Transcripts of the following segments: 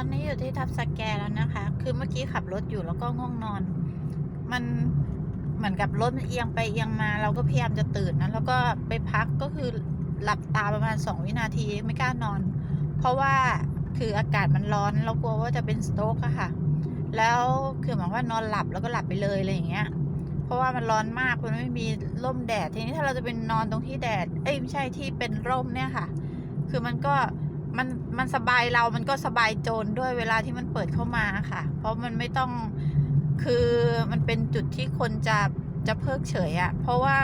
อนนี้อยู่ที่ทับสแกแล้วนะคะ คือเมื่อกี้ขับรถอยู่แล้วก็ง่วงนอน มันเหมือนกับรถมันเอียงไปเอียงมา เราก็พยายามจะตื่นนะแล้วก็ไปพักก็คือหลับตาประมาณสองวินาทีไม่กล้านอน เพราะว่าคืออากาศมันร้อนเรากลัวว่าจะเป็นสโตรกอะค่ะ แล้วคือหมายว่านอนหลับแล้วก็หลับไปเลยอะไรอย่างเงี้ย เพราะว่ามันร้อนมากมันไม่มีร่มแดดทีนี้ถ้าเราจะเป็นนอนตรงที่แดดเอ้ยไม่ใช่ที่เป็นร่มเนี่ยค่ะ คือมันก็ มันมันสบายเรามันก็สบายโจรด้วยเวลาที่มันเปิดเข้ามาค่ะ เพราะมันไม่ต้องคือมันเป็นจุดที่คนจะจะเพิกเฉยอะเพราะว่า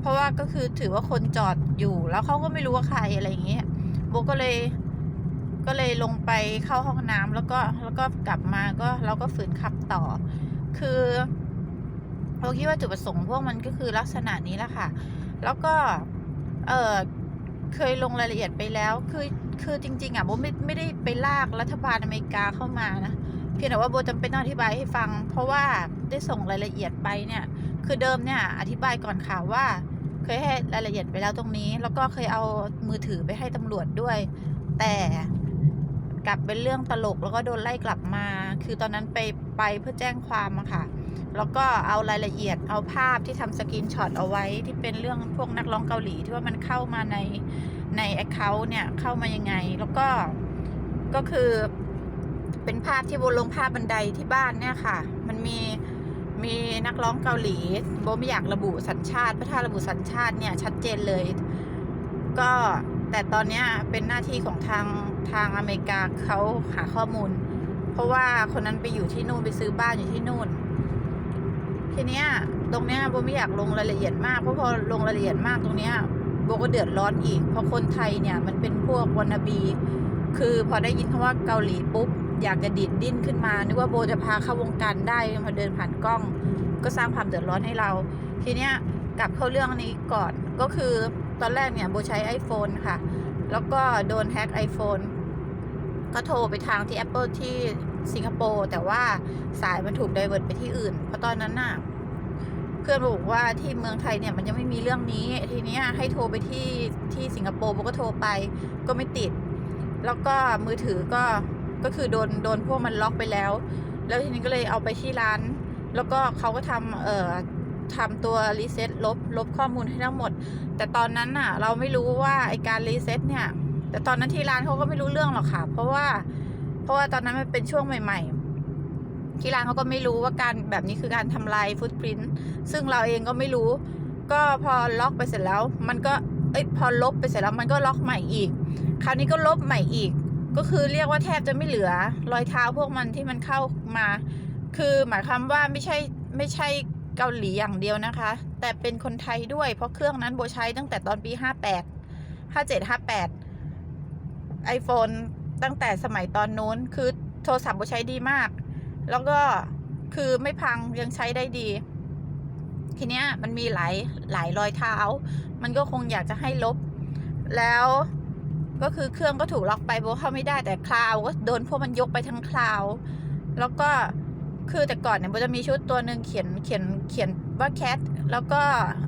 เพราะว่าก็คือถือว่าคนจอดอยู่แล้วเขาก็ไม่รู้ว่าใครอะไรอย่างเงี้ยโบก็เลยก็เลยลงไปเข้าห้องน้ำแล้วก็แล้วก็กลับมาก็เราก็ฝืนขับต่อ คือเราคิดว่าจุดประสงค์พวกมันก็คือลักษณะนี้แหละค่ะ แล้วก็เออเคยลงรายละเอียดไปแล้วคือคือจริง ๆ อะโบไม่ไม่ได้ไปลากรัฐบาลอเมริกาเข้ามานะเพียงแต่ว่าโบจำเป็นต้องอธิบายให้ฟัง เพราะว่าได้ส่งรายละเอียดไปเนี่ย คือเดิมเนี่ย อธิบายก่อนข่าวว่า เคยให้รายละเอียดไปแล้วตรงนี้ แล้วก็เคยเอามือถือไปให้ตำรวจด้วย แต่กลับเป็นเรื่องตลกแล้วก็โดนไล่กลับมา คือตอนนั้นไปไปเพื่อแจ้งความอะค่ะ แล้วก็เอารายละเอียดเอาภาพที่ทำสกรีนช็อตเอาไว้ที่เป็นเรื่องพวกนักร้องเกาหลีที่ว่ามันเข้ามาใน ในแอคเคาท์เนี่ยเข้ามายังไง แล้วก็ก็คือเป็นภาพที่โบลงภาพบันไดที่บ้านเนี่ยค่ะ มันมีมีนักร้องเกาหลีโบไม่อยากระบุสัญชาติเพราะถ้าระบุสัญชาติเนี่ยชัดเจนเลย ก็แต่ตอนเนี้ยเป็นหน้าที่ของทางทางอเมริกาเขาหาข้อมูล เพราะว่าคนนั้นไปอยู่ที่นู่นไปซื้อบ้านอยู่ที่นู่น ทีเนี้ยตรงเนี้ยโบไม่อยากลงรายละเอียดมากเพราะพอลงรายละเอียดมากตรงเนี้ย โบก็เดือดร้อนอีก เพราะคนไทยเนี่ยมันเป็นพวกวันาบี คือพอได้ยินคำว่าเกาหลีปุ๊บ อยากจะดิดดิ้นขึ้นมา นึกว่าโบจะพาเข้าวงการได้มาเดินผ่านกล้อง ก็สร้างความเดือดร้อนให้เรา ทีเนี้ยกลับเข้าเรื่องนี้ก่อน ก็คือตอนแรกเนี่ยโบใช้ iPhone ค่ะ แล้วก็โดนแฮ็ก iPhone ก็โทรไปทางที่ Apple ที่สิงคโปร์แต่ว่าสายมันถูกไดเวิร์ตไปที่อื่น เพราะตอนนั้นน่ะ เพื่อนบอกว่าที่เมืองไทยเนี่ยมันยังไม่มีเรื่องนี้ ทีนี้ให้โทรไปที่ที่สิงคโปร์โบก็โทรไปก็ไม่ติด แล้วก็มือถือก็ก็คือโดนโดนพวกมันล็อกไปแล้ว แล้วทีนี้ก็เลยเอาไปที่ร้าน แล้วก็เขาก็ทำเอ่อทำตัวรีเซ็ตลบลบข้อมูลให้ทั้งหมด แต่ตอนนั้นน่ะ เราไม่รู้ว่าไอการรีเซ็ตเนี่ย แต่ตอนนั้นที่ร้านเขาก็ไม่รู้เรื่องหรอกค่ะ เพราะว่า เพราะว่าตอนนั้นมันเป็นช่วงใหม่ ๆ ที่ร้านเขาก็ไม่รู้ว่าการแบบนี้คือการทำลายฟุตปรินต์ซึ่งเราเองก็ไม่รู้ ก็พอล็อกไปเสร็จแล้ว มันก็เอ้ยพอลบไปเสร็จแล้วมันก็ล็อกใหม่อีก คราวนี้ก็ลบใหม่อีก ก็คือเรียกว่าแทบจะไม่เหลือ รอยเท้าพวกมันที่มันเข้ามา คือหมายความว่าไม่ใช่ไม่ใช่เกาหลีอย่างเดียวนะคะ แต่เป็นคนไทยด้วย เพราะเครื่องนั้นโบใช้ตั้งแต่ตอนปี 58 57 58 iPhone ตั้งแต่สมัยตอนนู้น คือโทรศัพท์โบใช้ดีมาก แล้วก็คือไม่พังยังใช้ได้ดี ทีเนี้ยมันมีหลายหลายรอยเท้า มันก็คงอยากจะให้ลบ แล้วก็คือเครื่องก็ถูกล็อกไปโบเข้าไม่ได้แต่คลาวก็โดนพวกมันยกไปทั้งคลาว แล้วก็คือแต่ก่อนเนี่ยโบจะมีชุดตัวหนึ่งเขียนเขียนเขียนว่าแคทแล้วก็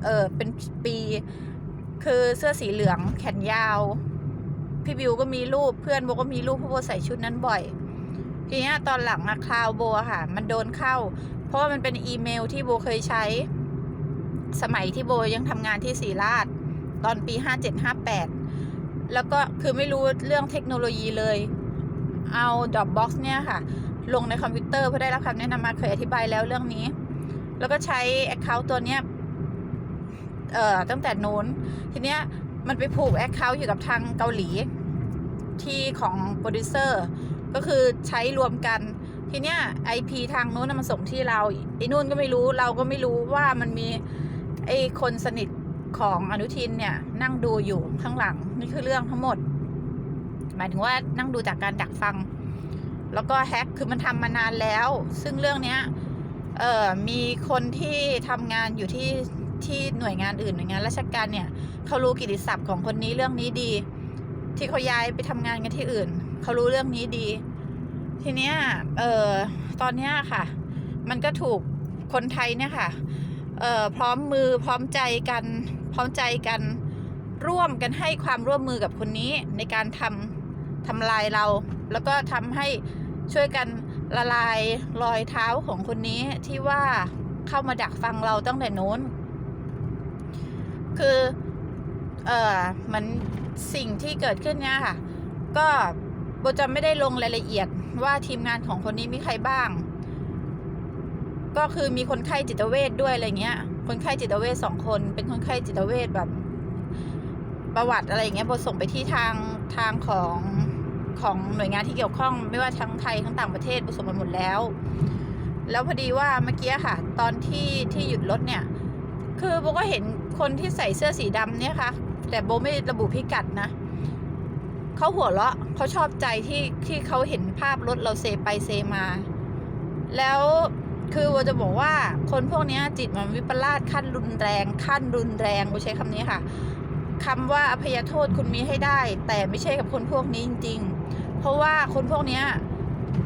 เออเป็นปีคือเสื้อสีเหลืองแขนยาว พี่บิวก็มีรูปเพื่อนโบก็มีรูปพราะโบใส่ชุดนั้นบ่อย ทีนี้ตอนหลังอะคลาวโบค่ะ มันโดนเข้า เพราะว่ามันเป็นอีเมลที่โบเคยใช้ สมัยที่โบยังทำงานที่ศรีราช ตอนปี5758แล้วก็คือไม่รู้เรื่องเทคโนโลยีเลย เอา Dropbox เนี่ยค่ะ ลงในคอมพิวเตอร์เพื่อได้รับคำแนะนำมาเคยอธิบายแล้วเรื่องนี้ แล้วก็ใช้ Account ตัวเนี้ยเอ่อตั้งแต่นู้น ทีเนี้ยมันไปผูก Account อยู่กับทางเกาหลี ที่ของโปรดิวเซอร์ ก็คือใช้รวมกัน ทีเนี้ย IP ทางโน้นนะมันส่งที่เราไอ้นู่นก็ไม่รู้เราก็ไม่รู้ว่ามันมีไอคนสนิทของอนุทินเนี่ย นั่งดูอยู่ข้างหลังนี่คือเรื่องทั้งหมด หมายถึงว่านั่งดูจากการดักฟัง แล้วก็แฮ็กคือมันทำมานานแล้ว ซึ่งเรื่องเนี้ยเอ่อมีคนที่ทำงานอยู่ที่ที่หน่วยงานอื่นหน่วยงานราชการเนี่ยเขารู้กิตติศัพท์ของคนนี้เรื่องนี้ดี ที่เขาย้ายไปทำงานกันที่อื่น เขารู้เรื่องนี้ดี ทีเนี้ยเออตอนเนี้ยค่ะ มันก็ถูกคนไทยเนี่ยค่ะเออพร้อมมือพร้อมใจกัน พร้อมใจกันร่วมกันให้ความร่วมมือกับคนนี้ในการทำทำลายเรา แล้วก็ทำให้ช่วยกันละลายรอยเท้าของคนนี้ที่ว่าเข้ามาดักฟังเราตั้งแต่โน้น คือ เออเหมือนสิ่งที่เกิดขึ้นเนี่ยค่ะ ก็ โบจะไม่ได้ลงรายละเอียดว่าทีมงานของคนนี้มีใครบ้าง ก็คือมีคนไข้จิตเวชด้วยอะไรเงี้ย คนไข้จิตเวชสองคน เป็นคนไข้จิตเวชแบบ ประวัติอะไรเงี้ยโบส่งไปที่ทางทางของของหน่วยงานที่เกี่ยวข้อง ไม่ว่าทั้งไทยทั้งต่างประเทศโบส่งไปหมดแล้ว แล้วพอดีว่าเมื่อกี้ค่ะ ตอนที่ที่หยุดรถเนี่ย คือโบก็เห็นคนที่ใส่เสื้อสีดำเนี่ยค่ะ แต่โบไม่ระบุพิกัดนะ เขาหัวเราะเขาชอบใจที่ที่เขาเห็นภาพรถเราเซไปเซมา แล้วคือโบจะบอกว่าคนพวกนี้จิตมันวิปลาสขั้นรุนแรง ขั้นรุนแรงโบใช้คำนี้ค่ะคำว่าอภัยโทษคุณมีให้ได้ แต่ไม่ใช่กับคนพวกนี้จริง ๆ เพราะว่าคนพวกนี้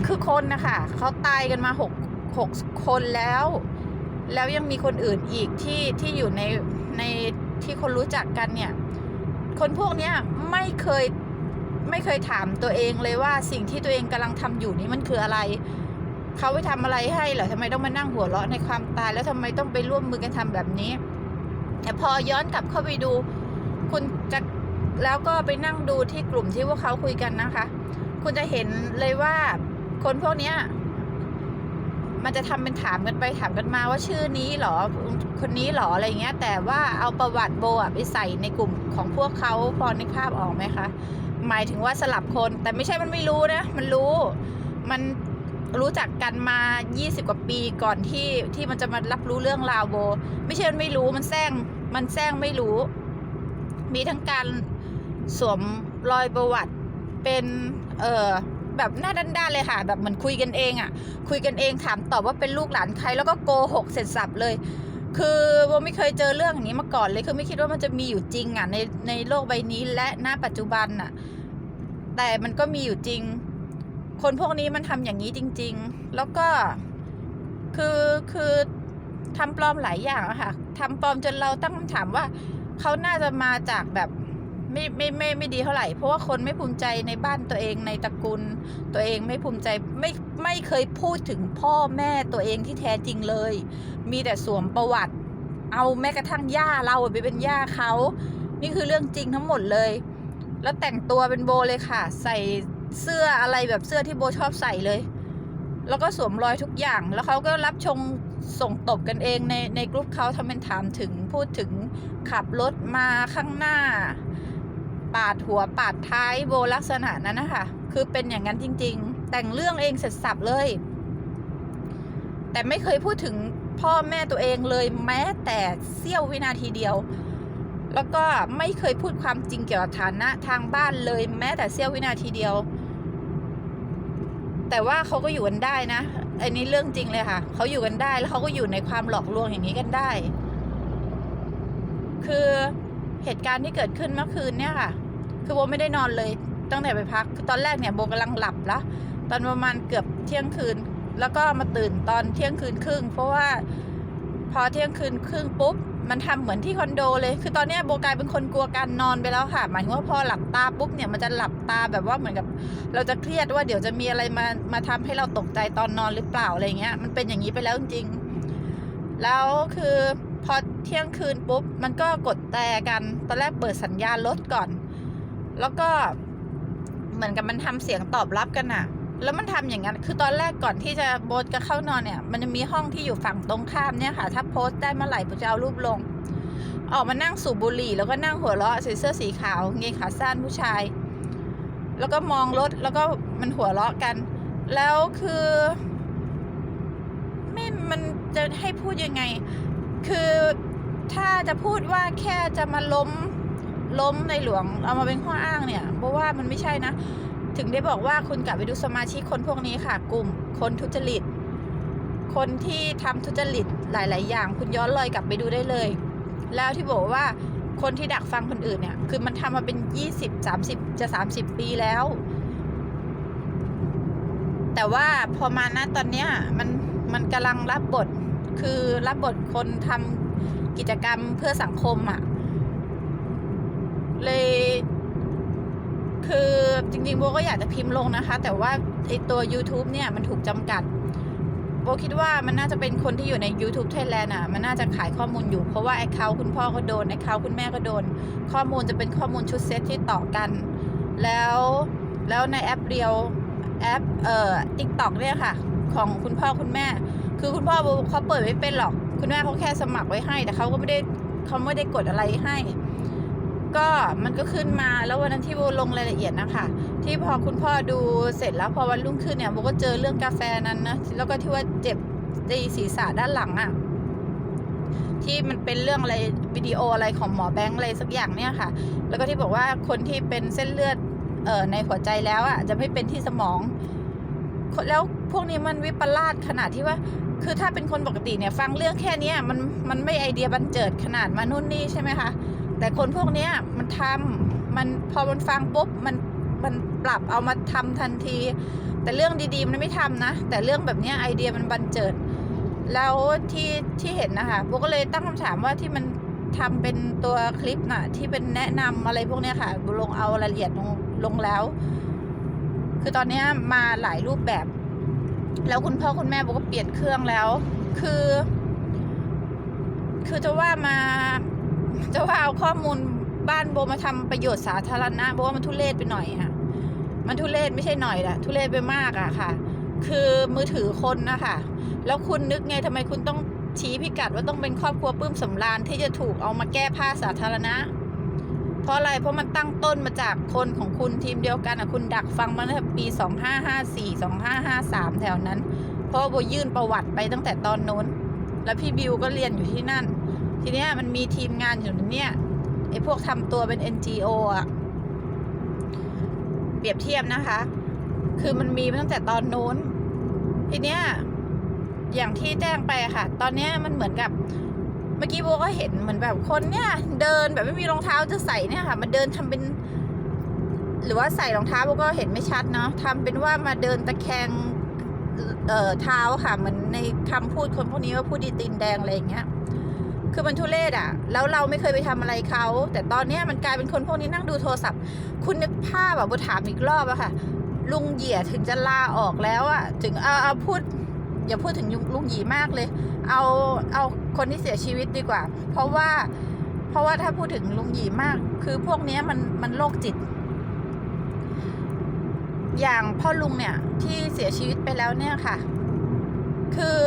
คือคนนะคะเขาตายกันมาหกหกคนแล้ว แล้วยังมีคนอื่นอีกที่ที่อยู่ในในที่คนรู้จักกันเนี่ย คนพวกนี้ไม่เคย ไม่เคยถามตัวเองเลยว่าสิ่งที่ตัวเองกำลังทำอยู่นี้มันคืออะไร เขาไปทำอะไรให้เหรอทำไมต้องมานั่งหัวเราะในความตาย แล้วทำไมต้องไปร่วมมือกันทำแบบนี้ แต่พอย้อนกลับเข้าไปดู คุณจะแล้วก็ไปนั่งดูที่กลุ่มที่พวกเขาคุยกันนะคะ คุณจะเห็นเลยว่าคนพวกเนี้ยมันจะทำเป็นถามกันไปถามกันมาว่าชื่อนี้หรอคนนี้หรออะไรเงี้ย แต่ว่าเอาประวัติโบอะไปใส่ในกลุ่มของพวกเขาพอนึกภาพออกไหมคะ หมายถึงว่าสลับคน แต่ไม่ใช่มันไม่รู้นะ มันรู้ มันรู้จักกันมา 20 กว่าปีก่อนที่ที่มันจะมารับรู้เรื่องราวโบ ไม่ใช่มันไม่รู้ มันแซงมันแซงไม่รู้ มีทั้งการสวมรอยประวัติเป็นเออแบบหน้าด้านๆเลยค่ะ แบบเหมือนคุยกันเองอะ่ะ คุยกันเองถามตอบว่าเป็นลูกหลานใครแล้วก็โกหกเสร็จสับเลย คือโบไม่เคยเจอเรื่องอย่างนี้มาก่อนเลยคือไม่คิดว่ามันจะมีอยู่จริงอะในในโลกใบนี้และณปัจจุบันอะ แต่มันก็มีอยู่จริง คนพวกนี้มันทำอย่างนี้จริง ๆ แล้วก็คือคือทำปลอมหลายอย่างอะค่ะทำปลอมจนเราตั้งคำถามว่าเขาน่าจะมาจากแบบ ไม่ไม่ไม่ไม่ดีเท่าไหร่ เพราะว่าคนไม่ภูมิใจในบ้านตัวเองในตระกูลตัวเองไม่ภูมิใจไม่ไม่เคยพูดถึงพ่อแม่ตัวเองที่แท้จริงเลย มีแต่สวมประวัติ เอาแม้กระทั่งย่าเราไปเป็นย่าเขานี่คือเรื่องจริงทั้งหมดเลย แล้วแต่งตัวเป็นโบเลยค่ะ ใส่เสื้ออะไรแบบเสื้อที่โบชอบใส่เลย แล้วก็สวมรอยทุกอย่าง แล้วเขาก็รับชงส่งตบกันเองในในกลุ่มเขาทำเป็นถามถึงพูดถึงขับรถมาข้างหน้า ปาดหัวปาดท้ายโบลักษณะนั้นนะคะ คือเป็นอย่างนั้นจริง ๆ แต่งเรื่องเองเสร็จสับเลย แต่ไม่เคยพูดถึงพ่อแม่ตัวเองเลยแม้แต่เสี้ยววินาทีเดียว แล้วก็ไม่เคยพูดความจริงเกี่ยวกับฐานะทางบ้านเลยแม้แต่เสี้ยววินาทีเดียว แต่ว่าเขาก็อยู่กันได้นะ อันนี้เรื่องจริงเลยค่ะเขาอยู่กันได้แล้วเขาก็อยู่ในความหลอกลวงอย่างนี้กันได้ คือ เหตุการณ์ที่เกิดขึ้นเมื่อคืนเนี่ยค่ะ คือโบไม่ได้นอนเลยตั้งแต่ไปพักคือตอนแรกเนี่ยโบกำลังหลับแล้วตอนประมาณเกือบเที่ยงคืน แล้วก็มาตื่นตอนเที่ยงคืนครึ่ง เพราะว่าพอเที่ยงคืนครึ่งปุ๊บมันทำเหมือนที่คอนโดเลย คือตอนเนี้ยโบกลายเป็นคนกลัวการนอนไปแล้วค่ะ หมายถึงว่าพอหลับตาปุ๊บเนี่ยมันจะหลับตาแบบว่าเหมือนกับ เราจะเครียดว่าเดี๋ยวจะมีอะไรมามาทำให้เราตกใจตอนนอนหรือเปล่าอะไรเงี้ย มันเป็นอย่างนี้ไปแล้วจริงๆแล้วคือ พอเที่ยงคืนปุ๊บ มันก็กดแต่กันตอนแรกเปิดสัญญาณรถก่อน แล้วก็เหมือนกับมันทำเสียงตอบรับกันอะแล้วมันทำอย่างนั้น คือตอนแรกก่อนที่จะโบสจะเข้านอนเนี่ย มันจะมีห้องที่อยู่ฝั่งตรงข้ามเนี่ยค่ะ ถ้าโพสต์ได้เมื่อไหร่ผมจะเอารูปลง ออกมานั่งสูบบุหรี่ แล้วก็นั่งหัวเราะใส่เสื้อสีขาวกางเกงขาสั้นผู้ชาย แล้วก็มองรถแล้วก็มันหัวเราะกัน แล้วคือ ไม่มันจะให้พูดยังไง คือถ้าจะพูดว่าแค่จะมาล้มล้มในหลวงเอามาเป็นข้ออ้างเนี่ยเพราะว่ามันไม่ใช่นะ ถึงได้บอกว่าคุณกลับไปดูสมาชิกคนพวกนี้ค่ะ กลุ่มคนทุจริต คนที่ทำทุจริตหลาย ๆ อย่าง คุณย้อนรอยกลับไปดูได้เลย แล้วที่บอกว่าคนที่ดักฟังคนอื่นเนี่ย คือมันทำมาเป็นยี่สิบสามสิบจะสามสิบปีแล้ว แต่ว่าพอมานะตอนเนี้ยมันมันกำลังรับบท คือรับบทคนทำกิจกรรมเพื่อสังคมอะ่ะ เลย คือจริงๆโบก็อยากจะพิมพ์ลงนะคะ แต่ว่าไอตัว YouTube เนี่ยมันถูกจำกัดโบคิดว่ามันน่าจะเป็นคนที่อยู่ใน YouTube Thailand อะ มันน่าจะขายข้อมูลอยู่ เพราะว่าแอเคาคุณพ่อก็โดนแอเคาคุณแม่ก็โดน ข้อมูลจะเป็นข้อมูลชุดเซตที่ต่อกัน แล้วแล้วในแอปเรียวแอปเอ่อ TikTok เนี่ยค่ะ ของคุณพ่อคุณแม่ คือคุณพ่อเขาเปิดไม่เป็นหรอก คุณแม่เขาแค่สมัครไว้ให้ แต่เขาก็ไม่ได้เขาไม่ได้กดอะไรให้ ก็มันก็ขึ้นมาแล้ววันนั้นที่โบลงรายละเอียดนะคะ ที่พอคุณพ่อดูเสร็จแล้วพอวันรุ่งขึ้นเนี่ยโบก็เจอเรื่องกาแฟนั้นนะแล้วก็ที่ว่าเจ็บในศีรษะด้านหลังอะ่ะที่มันเป็นเรื่องอะไรวิดีโออะไรของหมอแบงค์อะไรสักอย่างเนี่ยค่ะ แล้วก็ที่บอกว่าคนที่เป็นเส้นเลือดเอ่อในหัวใจแล้วอะ่ะจะไม่เป็นที่สมอง แล้วพวกนี้มันวิปลาสขนาดที่ว่า คือถ้าเป็นคนปกติเนี่ย ฟังเรื่องแค่นี้มันมันไม่ไอเดียบันเจิดขนาดมานู่นนี่ใช่ไหมคะแต่คนพวกนี้มันทำมันพอมันฟังปุ๊บมันมันปรับเอามาทำทันที แต่เรื่องดีๆมันไม่ทำนะ แต่เรื่องแบบนี้ไอเดียมันบันเจิด แล้วที่ที่เห็นนะคะโบก็เลยตั้งคำถามว่าที่มันทำเป็นตัวคลิปน่ะที่เป็นแนะนำอะไรพวกนี้ค่ะโบลงเอารายละเอียดลงลงแล้ว คือตอนนี้มาหลายรูปแบบ แล้วคุณพ่อคุณแม่โบก็เปลี่ยนเครื่องแล้ว คือ คือจะว่ามาจะว่าเอาข้อมูลบ้านโบมาทำประโยชน์สาธารณะโบว่ามันทุเรศไปหน่อยอะมันทุเรศไม่ใช่หน่อยละทุเรศไปมากอะค่ะ คือมือถือคนนะคะแล้วคุณนึกไงทำไมคุณต้องชี้พิกัดว่าต้องเป็นครอบครัวปื้มสำราญที่จะถูกเอามาแก้ผ้าสาธารณะ เพราะอะไรเพราะมันตั้งต้นมาจากคนของคุณทีมเดียวกันอะคุณดักฟังมาตั้งแต่ปี 2554 2553 แถวนั้น เพราะโบยื่นประวัติไปตั้งแต่ตอนโน้น แล้วพี่บิวก็เรียนอยู่ที่นั่น ทีเนี้ยมันมีทีมงานอยู่เนี่ยไอ้พวกทำตัวเป็น NGO อะเปรียบเทียบนะคะ คือมันมีตั้งแต่ตอนโน้น ทีเนี้ยอย่างที่แจ้งไปค่ะ ตอนเนี้ยมันเหมือนกับ เมื่อกี้โบก็เห็นเหมือนแบบคนเนี่ยเดินแบบไม่มีรองเท้าจะใส่เนี่ยค่ะมันเดินทำเป็น หรือว่าใส่รองเท้าโบก็เห็นไม่ชัดเนาะทำเป็นว่ามาเดินตะแคงเอ่อเท้าค่ะเหมือนในคำพูดคนพวกนี้ว่าพูดดีตีนแดงอะไรอย่างเงี้ยคือมันทุเรศอะแล้วเราไม่เคยไปทำอะไรเขา แต่ตอนเนี้ยมันกลายเป็นคนพวกนี้นั่งดูโทรศัพท์ คุณนึกภาพแบบโบถามอีกรอบอะค่ะ ลุงเหยียถึงจะลาออกแล้วอะถึงเอาเอาพูด อย่าพูดถึงลุงหยีมากเลย เอาเอาคนที่เสียชีวิตดีกว่า เพราะว่าเพราะว่าถ้าพูดถึงลุงหยีมาก คือพวกนี้มันมันโรคจิต อย่างพ่อลุงเนี่ย ที่เสียชีวิตไปแล้วเนี่ยค่ะ คือ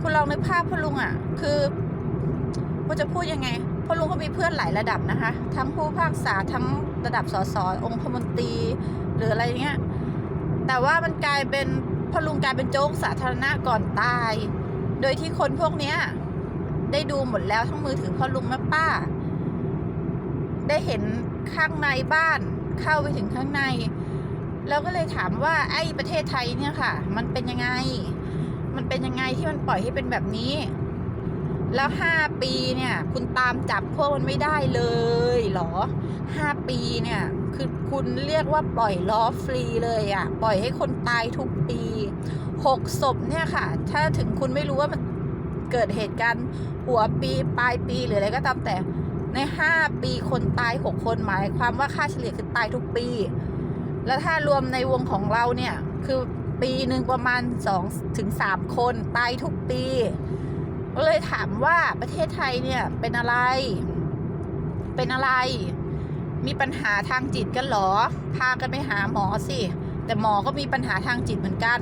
คุณลองนึกภาพพ่อลุงอะคือว่าจะพูดยังไงพ่อลุงเขามีเพื่อนหลายระดับนะคะ ทั้งผู้พากษาทั้งระดับสสองคมนตรีหรืออะไรเงี้ยแต่ว่ามันกลายเป็น พอลุงกลายเป็นโจ๊กสาธารณะก่อนตาย โดยที่คนพวกเนี้ย ได้ดูหมดแล้วทั้งมือถือพอลุงแม่ป้า ได้เห็นข้างในบ้านเข้าไปถึงข้างใน แล้วก็เลยถามว่าไอ้ประเทศไทยเนี่ยค่ะ มันเป็นยังไง มันเป็นยังไงที่มันปล่อยให้เป็นแบบนี้ แล้วห้าปีเนี่ย คุณตามจับพวกมันไม่ได้เลยเหรอห้าปีเนี่ย คือคุณเรียกว่าปล่อยล้อฟรีเลยอะ่ะ ปล่อยให้คนตายทุก ปีหกศพเนี่ยค่ะ ถ้าถึงคุณไม่รู้ว่ามันเกิดเหตุการณ์หัวปีปลายปีหรืออะไรก็ตามแต่ในห้าปีคนตายหกคนหมายความว่าค่าเฉลี่ยคือตายทุกปี แล้วถ้ารวมในวงของเราเนี่ย คือปีหนึ่งประมาณสองถึงสามคนตายทุกปี ก็เลยถามว่าประเทศไทยเนี่ยเป็นอะไร เป็นอะไร มีปัญหาทางจิตกันหรอ พากันไปหาหมอสิ แต่หมอก็มีปัญหาทางจิตเหมือนกัน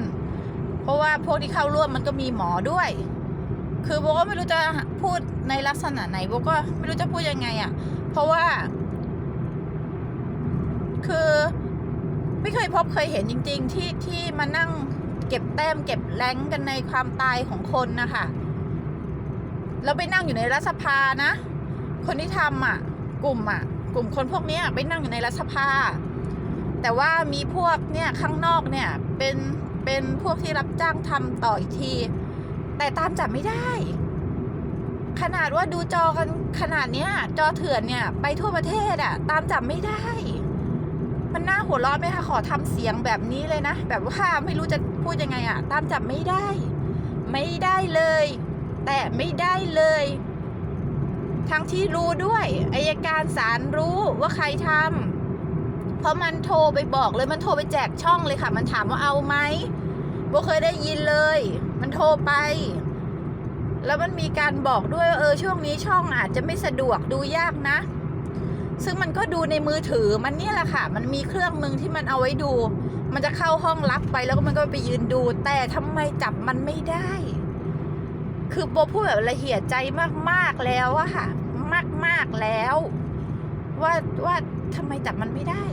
เพราะว่าพวกที่เข้าร่วมมันก็มีหมอด้วย คือโบก็ไม่รู้จะพูดในลักษณะไหนโบก็ไม่รู้จะพูดยังไงอะ่ะ เพราะว่า คือไม่เคยพบเคยเห็นจริง ๆ ที่ที่มานั่งเก็บแต้มเก็บแรงกันในความตายของคนนะคะแล้วไปนั่งอยู่ในรัฐสภานะ คนที่ทำอะ กลุ่มอะ กลุ่มคนพวกนี้ไปนั่งอยู่ในรัฐสภา แต่ว่ามีพวกเนี่ยข้างนอกเนี่ยเป็นเป็นพวกที่รับจ้างทำต่ออีกที แต่ตามจับไม่ได้ ขนาดว่าดูจอกันขนาดเนี้ย จอเถื่อนเนี่ยไปทั่วประเทศอะตามจับไม่ได้ มันน่าหัวเราะไหมคะขอทำเสียงแบบนี้เลยนะ แบบว่าไม่รู้จะพูดยังไงอะตามจับไม่ได้ ไม่ได้เลย แต่ไม่ได้เลยทั้งที่รู้ด้วยอายการศาลรู้ว่าใครทำ เพราะมันโทรไปบอกเลยมันโทรไปแจกช่องเลยค่ะ มันถามว่าเอาไหมโบเคยได้ยินเลย มันโทรไป แล้วมันมีการบอกด้วยว่าเออช่วงนี้ช่องอาจจะไม่สะดวกดูยากนะ ซึ่งมันก็ดูในมือถือมันเนี่ยแหละค่ะ มันมีเครื่องหนึ่งที่มันเอาไว้ดู มันจะเข้าห้องลับไปแล้วก็มันก็ไปยืนดู แต่ทำไมจับมันไม่ได้ คือโบพูดแบบละเอียดใจมากๆแล้วอะค่ะ มากๆแล้ว ว่าว่าทำไมจับมันไม่ได้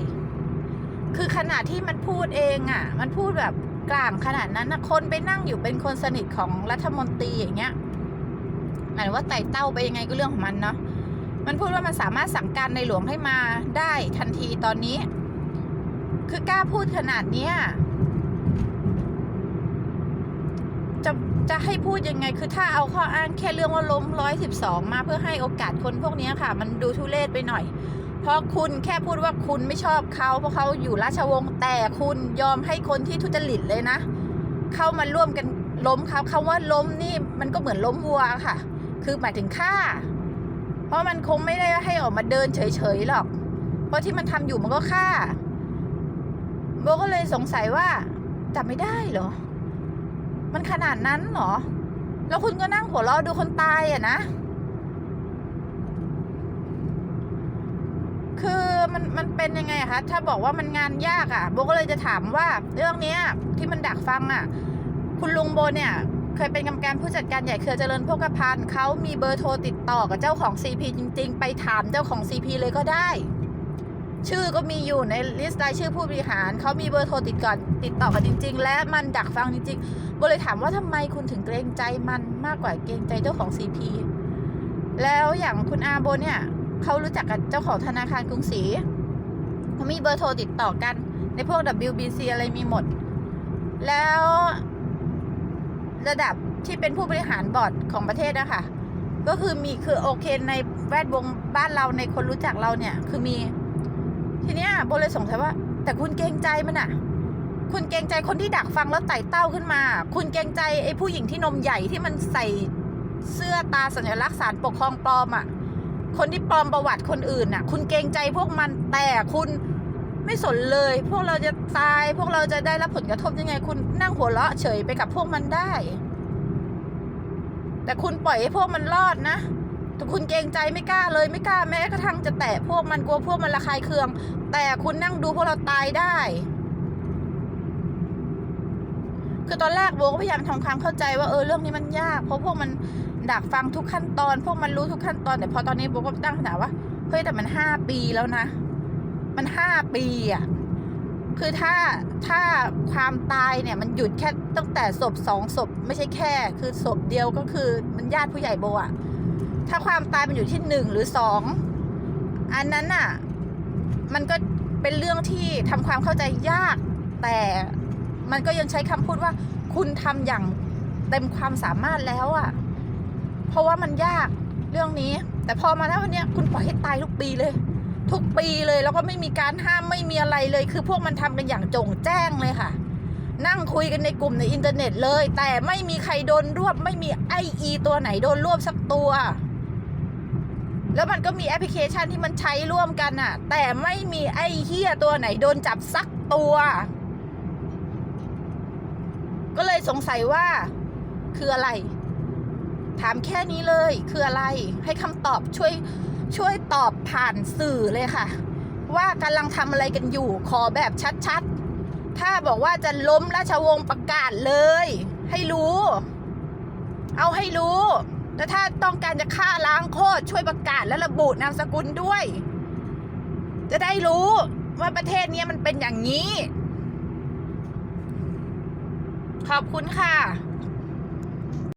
คือขนาดที่มันพูดเองอะมันพูดแบบกลางขนาดนั้นนะคนไปนั่งอยู่เป็นคนสนิทของรัฐมนตรีอย่างเงี้ยหมายว่าไต่เต้าไปยังไงก็เรื่องของมันเนาะมันพูดว่ามันสามารถสั่งการในหลวงให้มาได้ทันทีตอนนี้ คือกล้าพูดขนาดเนี้ยจะจะให้พูดยังไง คือถ้าเอาข้ออ้างแค่เรื่องว่าล้มร้อยสิบสองมาเพื่อให้โอกาสคนพวกนี้ค่ะ มันดูทุเรศไปหน่อย เพราะคุณแค่พูดว่าคุณไม่ชอบเขาเพราะเขาอยู่ราชวงศ์แต่คุณยอมให้คนที่ทุจริตเลยนะ เข้ามาร่วมกันล้มเขาคำว่าล้มนี่มันก็เหมือนล้มวัวค่ะ คือหมายถึงฆ่า เพราะมันคงไม่ได้ให้ออกมาเดินเฉยๆหรอก เพราะที่มันทำอยู่มันก็ฆ่าโบก็เลยสงสัยว่าจับไม่ได้เหรอ มันขนาดนั้นเหรอ แล้วคุณก็นั่งหัวเราะดูคนตายอะนะ คือมันมันเป็นยังไงคะถ้าบอกว่ามันงานยากอะโบก็เลยจะถามว่า เรื่องเนี้ยที่มันดักฟังอะคุณลุงโบเนี่ยเคยเป็นกรรมการผู้จัดการใหญ่เครือเจริญโภคภัณฑ์เขามีเบอร์โทรติดต่อกับเจ้าของ CP จริง ๆ ไปถามเจ้าของ CP เลยก็ได้ ชื่อก็มีอยู่ในลิสต์รายชื่อผู้บริหารเขามีเบอร์โทรติดก่อนติดต่อกันจริง ๆ และมันดักฟังจริงๆโบเลยถามว่าทำไมคุณถึงเกรงใจมันมากกว่าเกรงใจเจ้าของ CP แล้วอย่างคุณอาโบเนี่ย เขารู้จักกับเจ้าของธนาคารกรุงศรีเขามีเบอร์โทรติดต่อกัน ในพวก WBC อะไรมีหมด แล้วระดับที่เป็นผู้บริหารบอร์ดของประเทศนะคะก็คือมีคือโอเคในแวดวงบ้านเราในคนรู้จักเราเนี่ย คือมีทีเนี้ยโบเลยสงสัยว่า แต่คุณเกรงใจมันอะคุณเกรงใจคนที่ดักฟังแล้วไต่เต้าขึ้นมา คุณเกรงใจไอ้ผู้หญิงที่นมใหญ่ที่มันใส่เสื้อตาสัญลักษณ์สารปกครองปลอมอะ คนที่ปลอมประวัติคนอื่นน่ะ คุณเกรงใจพวกมันแต่คุณไม่สนเลย พวกเราจะตาย พวกเราจะได้รับผลกระทบยังไง คุณนั่งหัวเราะเฉยไปกับพวกมันได้ แต่คุณปล่อยให้พวกมันรอดนะแต่คุณเกรงใจไม่กล้าเลยไม่กล้าแม้กระทั่งจะแตะพวกมันกลัวพวกมันระคายเคือง แต่คุณนั่งดูพวกเราตายได้ คือตอนแรกโบก็พยายามทำความเข้าใจว่าเออเรื่องนี้มันยาก เพราะพวกมัน ดักฟังทุกขั้นตอน พวกมันรู้ทุกขั้นตอน แต่พอตอนนี้โบก็ตั้งคำถามว่า เฮ้ยแต่มันห้าปีแล้วนะ มันห้าปีอะ คือถ้าถ้าความตายเนี่ย มันหยุดแค่ตั้งแต่ศพสองศพไม่ใช่แค่ คือศพเดียวก็คือมันญาติผู้ใหญ่โบอะถ้าความตายมันอยู่ที่หนึ่งหรือสองอันนั้นน่ะ มันก็เป็นเรื่องที่ทำความเข้าใจยาก แต่มันก็ยังใช้คำพูดว่า คุณทำอย่างเต็มความสามารถแล้วอะ เพราะว่ามันยากเรื่องนี้ แต่พอมาแล้ววันนี้คุณปล่อยให้ตายทุกปีเลย ทุกปีเลยแล้วก็ไม่มีการห้ามไม่มีอะไรเลย คือพวกมันทำกันอย่างจงแจ้งเลยค่ะ นั่งคุยกันในกลุ่มในอินเทอร์เน็ตเลย แต่ไม่มีใครโดนรวบ ไม่มีไออีตัวไหนโดนรวบสักตัว แล้วมันก็มีแอปพลิเคชันที่มันใช้ร่วมกันอะแต่ไม่มีไอเฮียตัวไหนโดนจับสักตัว ก็เลยสงสัยว่าคืออะไร ถามแค่นี้เลยคืออะไรให้คำตอบช่วยช่วยตอบผ่านสื่อเลยค่ะ ว่ากำลังทำอะไรกันอยู่ขอแบบชัดๆ ถ้าบอกว่าจะล้มราชวงศ์ประกาศเลย ให้รู้ เอาให้รู้แล้วถ้าต้องการจะฆ่าล้างโคตรช่วยประกาศและระบุนามสกุลด้วย จะได้รู้ว่าประเทศนี้มันเป็นอย่างนี้ ขอบคุณค่ะ